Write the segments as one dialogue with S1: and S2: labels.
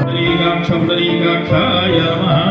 S1: பரீகாட்சம் பரீகாட்சாய மகா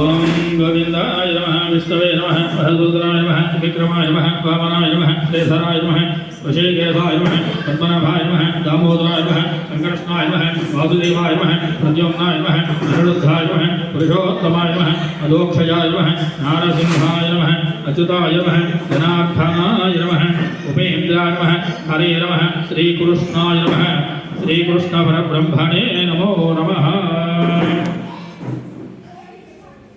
S1: ओम गोविन्दाय नमः, विष्णवे नमः महसूत्राय नमः, विक्रमाय नमः, वामनाय नमः केसराय नमः वशीकेशाय नमः, पद्मनाभाय नमः, दामोदराय नमः सङ्कर्षणाय नमः, वासुदेवाय नमः, प्रद्युम्नाय नमः अनिरुद्धाय नमः, पुरुषोत्तमाय नमः अदोक्षयाय नमः, नारसिंहाय नमः, अच्युताय नमः जनार्थाय नमः, उपेन्द्राय नमः, हरे नमः, श्रीकृष्णाय नमः, श्रीकृष्णपरब्रह्मणे नमो नमः।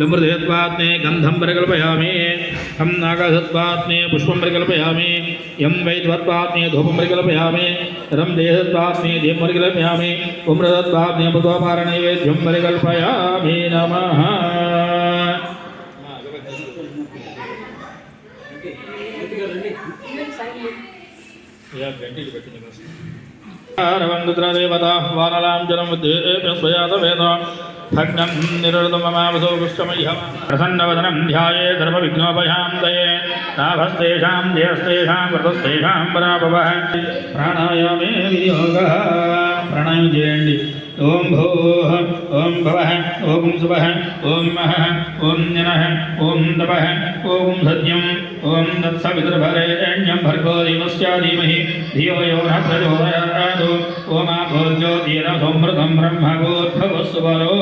S1: लमृदेत्वात्मे गन्धं परिकल्पयामि। हं नागधत्वात्मे पुष्पं परिकल्पयामि। यं वैद्वत्वात्मे धूपं परिकल्पयामि। रं देहत्वात्मे दीपं परिकल्पयामि। उम्रदत्वात्मे पुत्वापारणैवेद्यं परिकल्पयामि नमः। रवङ्गुद्रदेवताः वानलां जलं विद्येभ्यस्वयातवेद भग्नं निरुदममावसौ पुष्टमह्यं। प्रसन्नवदनं ध्याये सर्वविघ्नोपयां दये। नाभस्तेषां, देहस्तेषां कृतस्तेषां पराभवः। प्राणायामे विनियोगः प्राणायुजेण्डि। ॐ भोः, ॐ भवः, ॐ सुभः, ॐ महः, ॐ जनः ॐ तपः తపః ఓం సత్యం ఓం తత్సవితుర్భరేణ్యం భర్గో దేవస్య ధీమహి ధియో యో నః ప్రచోదయాత్ ఓమాభో జ్యోతిర సంవృతం బ్రహ్మగోద్భవస్వరో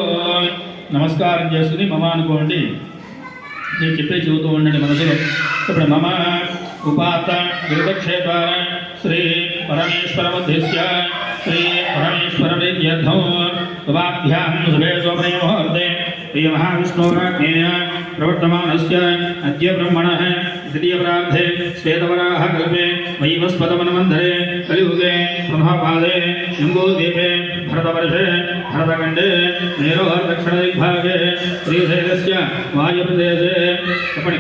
S1: నమస్కారం చేసుకుని మమ అనుకోండి నేను చెప్పే చెబుతూ ఉండండి మనసులో ఇప్పుడు మమ ఉపాత విరుదక్షేపార శ్రీ పరమేశ్వర మధ్యస్య శ్రీ పరమేశ్వర విద్యర్థం ఉపాభ్యాం శుభే స్వప్నే श्री श्रीमहाविष्णोराज्ञेय प्रवर्तमानस्य अद्य ब्रह्मणः द्वितीयप्रार्थे श्वेतवराहकल्पे वैवस्पदमन्वन्धरे कलियुगे ब्रह्मपादे शम्भोदीपे भरतवर्षे भरतखण्डे मेरोहरदक्षिणदिग्भागे श्रीशैलस्य वायुप्रदेशे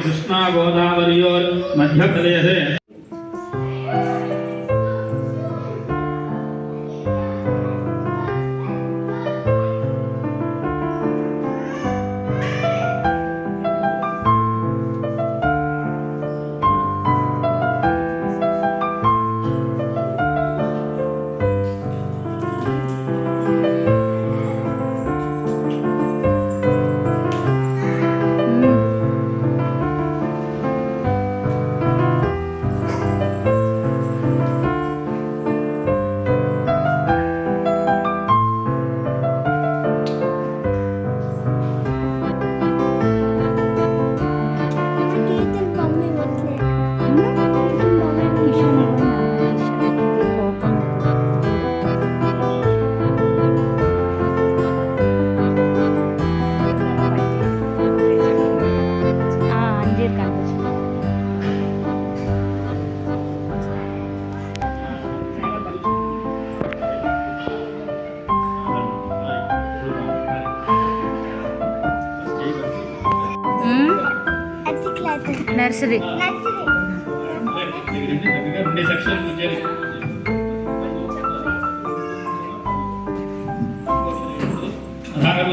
S1: कृष्णागोदावर्योर्मध्यप्रदेशे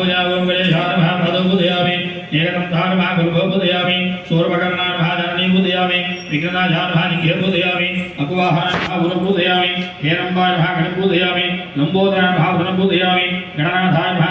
S1: पूजागुरुं गणेशानमः मधु पूजयामि एकनन्दानमः गुरुभो पूजयामि सूर्पकर्णानमः धरणी पूजयामि विघ्ननाशानमः निघ्य पूजयामि अकुवाहानमः गुरुं पूजयामि हेरम्बानमः गणं पूजयामि लम्बोदरानमः वृणं पूजयामि गणनाथानमः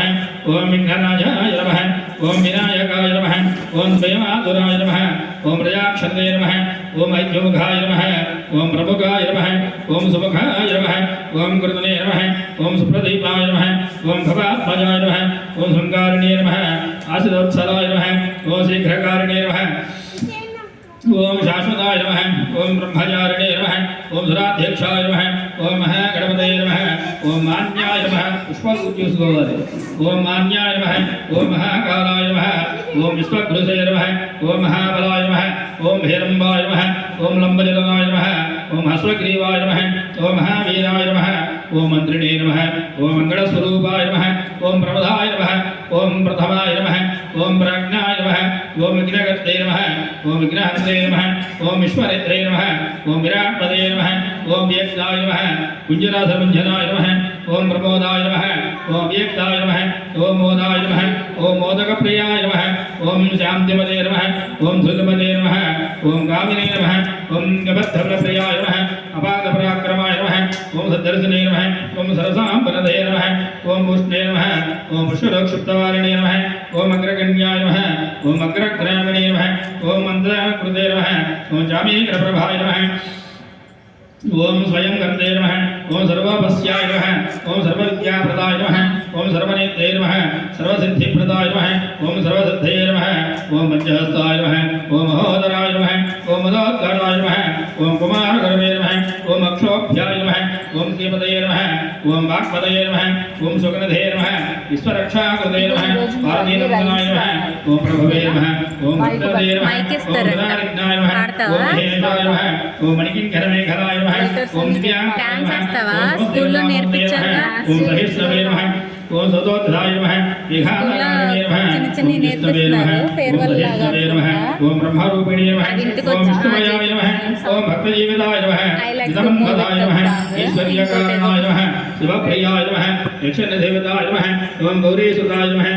S1: ओम विघ्नराजाय नमः ओम विनायकाय नमः ओम द्वयमातुराय नमः ओम प्रजाक्षत्रय नमः ओम ऐद्योमुखाय नमः ओम प्रमुखाय नमः ओम सुमुखाय नमः ओम कृतने नमः ओम सुप्रदीपाय नमः ओम भवात्मजाय नमः ओम शृङ्गारिणे नमः आसिदोत्सलाय नमः ओम शीघ्रकारिणी नमः ओम शाश्वताय नमः ओम ब्रह्मचारिणे नमः ओम सुराध्यक्षाय नमः ओम महागणपतये नमः ओम मान्याय नमः पुष्पपूज्योत्सवाय ओम आन्याय नमः ओम महाकालाय नमः ओम विश्वकृषय नमः ओम महाबलाय नमः ओम भैरंबाय नमः ओम लम्बजलनाय नमः ओम हस्वग्रीवाय नमः ओम महावीराय नमः ओम मंत्रिणे नमः ओम मंगलस्वरूपाय नमः ओम प्रमदाय नमः ओम प्रथमाय नमः ओम प्राज्ञाय नमः ओम विघ्नकर्ते नमः ओम विघ्नहस्ते नमः ओम विश्वरेत्रे नमः ओम विराटपदे नमः ओम एकदाय नमः कुञ्जराधरुञ्जनाय नमः ओम प्रमोदाय नमः ओम एकदाय नमः ओम मोदाय नमः ओम मोदकप्रियाय नमः ओम शान्तिपदे नमः ओम धुलपदे नमः ओम गामिने नमः ओम गबद्धप्रियाय नमः अपादपराक्रमाय ఓం సద్దర్శనే నమః ఓం సరసాంబరదే నమః ఓం పుష్ణే నమః ఓం పుష్పరక్షుప్తవారిణే నమః ఓం అగ్రగణ్యాయ నమః ఓం అగ్రగ్రామిణే నమః ఓం మంత్రకృతే నమః ఓం జామీకరప్రభాయ నమః ఓం స్వయం కర్తే నమః ఓం సర్వపస్యాయ నమః ఓం సర్వవిద్యాప్రదాయ నమః ఓం సర్వనేత్రే నమః సర్వసిద్ధిప్రదాయ నమః ఓం సర్వసిద్ధయే నమః ఓం పంచహస్తాయ నమః ఓం మహోదరాయ నమః ఓం మదోద్గణాయ నమః ఓం కుమారగర్వే నమః ఓం అక్షోభ్యాయ నమః ఓం శ్రీపదయే నమః ఓం వాక్పదయే నమః ఓం సుగణధే నమః విశ్వరక్షాకృతే నమః పార్వతీనందనాయ నమః ఓం ప్రభువే నమః ఓం భక్తదే నమః మైక్ ఓం ఇస్తారంట. ఉదారిజ్ఞాయ నమః పాడతావా? ఓం హేమాయ నమః ఓం మణికింకరమేఘలాయ నమః ఓం దివ్యాంగాయ డాన్స్ నమః చేస్తావా? ఓం స్కూల్లో నేర్పించారుగా? ఓం సహిష్ణవే నమః ఓం సతోద్ధాయ నమః విఘానకారిణే కూర్చొని నేర్పిస్తున్నారు ఫేర్వెల్ లాగా ఓం బ్రహ్మరూపిణి నమః. ఓం విష్ణుమయాయ నమః. ఓం భక్త జీవితాయ నమః. జగన్మదాయ నమః. ఈశ్వర్యకారణాయ నమః. శివప్రియాయ నమః. యక్షణ దేవతాయ నమః. ఓం గౌరీసుతాయ నమః.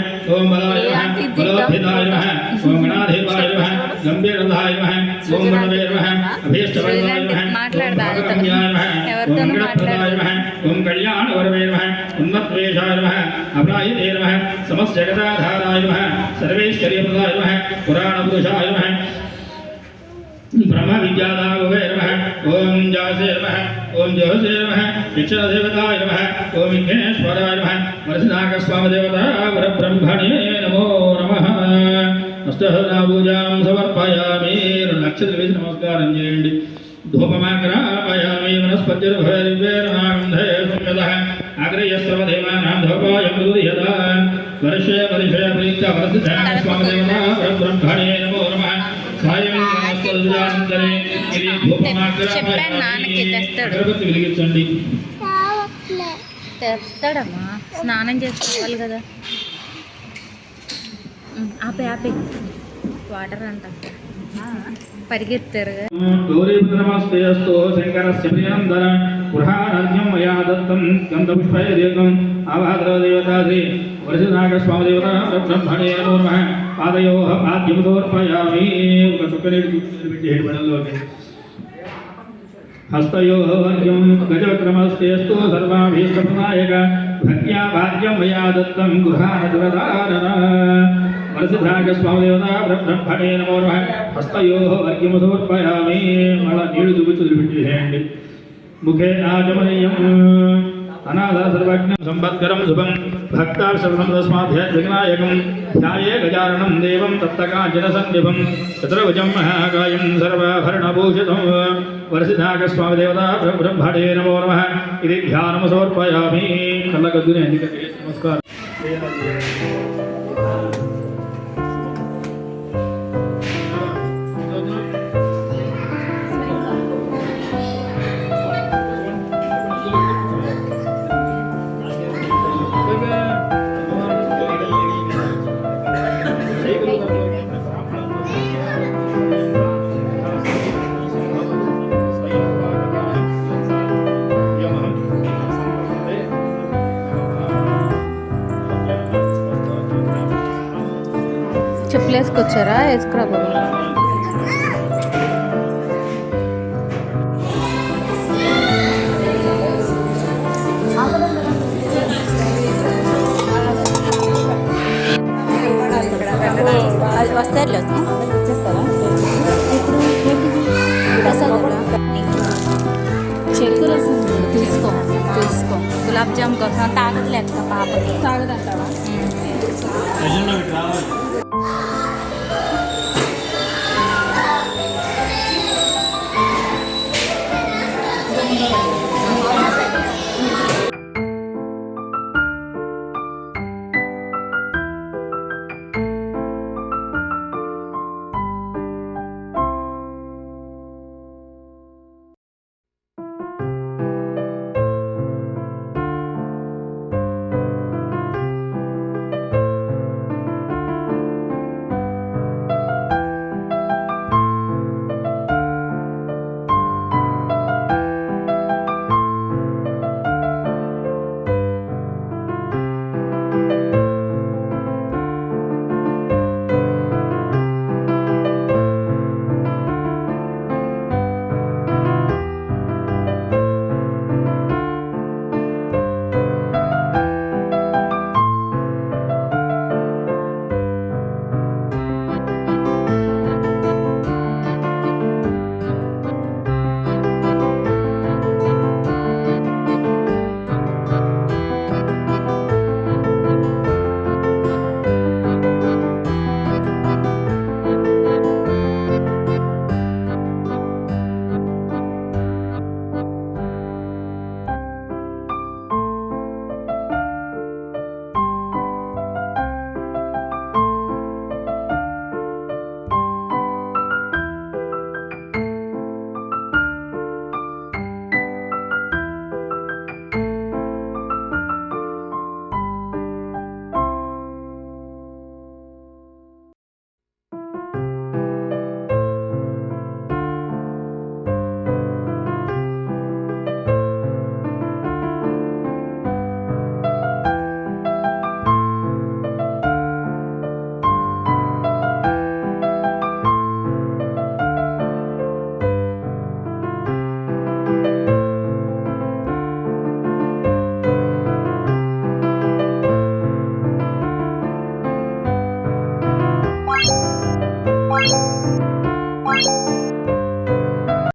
S1: మాట్లాడదా? భాగకమ్యాయ నమః ఓం ఎవరితోనూ మంగళప్రదాయ నమః ఓం కళ్యాణవరవే నమః ఉన్మద్వేషాయ నమః అభ్రాయతే నమః సమస్యగతాధారాయ నమః సర్వేశ్వర్యప్రదాయ నమః పురాణపురుషాయ నమః బ్రహ్మ విద్యాదావే నమః ఓం జాసే నమః ఓం జోసే నమః విక్షరదేవతాయ నమః ఓం విఘ్నేశ్వరాయ నమః వరసినాగస్వామదేవత వరబ్రహ్మణే నమో నమః అష్టహరాభూజాం సమర్పయామి రెండు నక్షత్ర వేసి నమస్కారం చేయండి धूपमाग्रापयामि वनस्पतिर्भैर्वेरनागन्धे संयतः अग्रयस्रवदेवानां धूपाय मृदुयदा वर्षे वर्षे प्रीत्या वर्धितानि स्वामदेवना ब्रह्मणे नमो नमः సాయమిందరే ఇది అగరబత్తి వెలిగించండి
S2: తెస్తాడమ్మా స్నానం చేసుకోవాలి కదా ఆపే ఆపే వాటర్ అంట పరిగెత్తారు
S1: కదా గౌరీపుత్రమస్తే అస్తు శంకరస్య ప్రియందర గృహారాజ్యం మయా దత్తం గంధపుష్పైర్యకం ఆవాద్రదేవతాసి వరసినాగస్వామదేవత బ్రహ్మణే నమో నమః పాదయో పాద్యం సమర్పయామి ఒక చుక్క నీళ్ళు పెట్టి ఏడు పడల్లోకి హస్తయో వర్గ్యం గజవక్రమస్తేస్తు సర్వాభీష్టప్రదాయక భక్త్యా భాగ్యం మయా దత్తం గృహానదురదారణ వరసిద్ధాగ ವರಸಿದ್ಧಾಗಸ್ವಾಮದೇವತಾ ಬ್ರಹ್ಮಣೇ ನಮೋ ನಮಃ ಹಸ್ತಯೋ ಅರ್ಘ್ಯಮ ಸಮರ್ಪಯಾಮಿ ಮಳ ನೀಳು ದುಬಿತು ಬಿಟ್ಟಿದ್ದೇನೆ ಮುಖೇ ಆಗಮನೀಯಂ ಅನಾಥ ಸರ್ವಜ್ಞ ಸಂಪತ್ಕರಂ ಶುಭಂ ಭಕ್ತಾರ್ಶವಂ ತಸ್ಮಾತ್ ವಿಘ್ನಾಯಕಂ ಧ್ಯಾಯೇ ಗಜಾರಣಂ ದೇವಂ ತತ್ತಕಾಂಜನಸನ್ನಿಭಂ ಚತುರ್ಭುಜಂ ಮಹಾಕಾಯಂ ಸರ್ವಾಭರಣಭೂಷಿತಂ ವರಸಿದ್ಧಾಗಸ್ವಾಮಿದೇವತಾ ಬ್ರಹ್ಮಣೇ ನಮೋ ನಮಃ ಇತಿ ಧ್ಯಾನಮ ಸಮರ್ಪಯಾಮಿ ಕಲ್ಲಗದ್ದುನೇ ನಮಸ್ಕಾರ
S2: వేసుకొచ్చారా వేసుకురా బాబు అది
S3: వస్తారులే.
S2: చెక్కు రసం తీసుకో తీసుకో గులాబ్ జామ్ కోసం తాగదు లేక పాపకి. తాగదంటావా?